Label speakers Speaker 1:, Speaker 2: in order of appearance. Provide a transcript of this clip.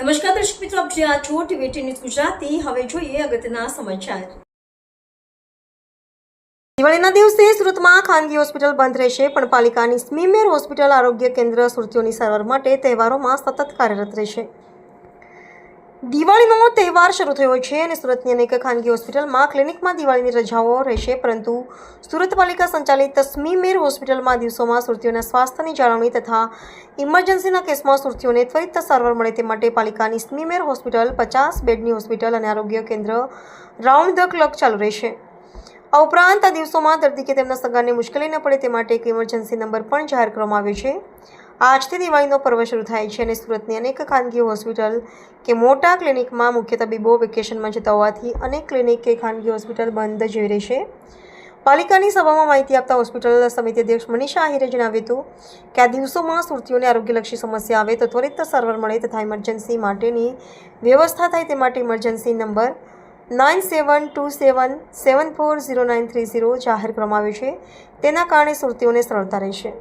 Speaker 1: નમસ્કાર દર્શક મિત્રો, આપ જ્યાં છો ટીવી ન્યૂઝ ગુજરાતી. હવે જોઈએ અગત્યના સમાચાર. દિવાળીના દિવસે સુરતમાં ખાનગી હોસ્પિટલ બંધ રહેશે, પણ પાલિકાની સ્મીમેર હોસ્પિટલ આરોગ્ય કેન્દ્ર સુરતીઓની સારવાર માટે તહેવારોમાં સતત કાર્યરત રહેશે. દિવાળીનો તહેવાર શરૂ થયો છે અને સુરતની અનેક ખાનગી હોસ્પિટલમાં ક્લિનિકમાં દિવાળીની રજાઓ રહેશે, પરંતુ સુરત પાલિકા સંચાલિત તસ્મીમેર હોસ્પિટલમાં દિવસોમાં સુરતીઓના સ્વાસ્થ્યની જાળવણી તથા ઇમરજન્સીના કેસમાં સુરતીઓને ત્વરિત સારવાર મળે તે માટે પાલિકાની સ્મીમેર હોસ્પિટલ, પચાસ બેડની હોસ્પિટલ અને આરોગ્ય કેન્દ્ર રાઉન્ડ ધ ક્લોક ચાલુ રહેશે. આ ઉપરાંત આ દિવસોમાં દર્દી કે તેમના સગાને મુશ્કેલી ન પડે તે માટે એક ઇમરજન્સી નંબર પણ જાહેર કરવામાં આવ્યો છે. આજથી દિવાળીનો પર્વ શરૂ થાય છે અને સુરતની અનેક ખાનગી હોસ્પિટલ કે મોટા ક્લિનિકમાં મુખ્ય તબીબો વેકેશનમાં જતા હોવાથી અનેક ક્લિનિક કે ખાનગી હોસ્પિટલ બંધ જોઈ રહેશે પાલિકાની સભામાં માહિતી આપતા હોસ્પિટલ સમિતિ અધ્યક્ષ મનીષા આહિરે જણાવ્યું હતું કે આ દિવસોમાં સુરતીઓને આરોગ્યલક્ષી સમસ્યા આવે તો ત્વરિત સારવાર મળે તથા ઇમરજન્સી માટેની વ્યવસ્થા થાય તે માટે emergency number nine seven two seven seven four zero nine three zero જાહેર કરવામાં આવ્યો છે. તેના કારણે સુરતીઓને સરળતા રહેશે.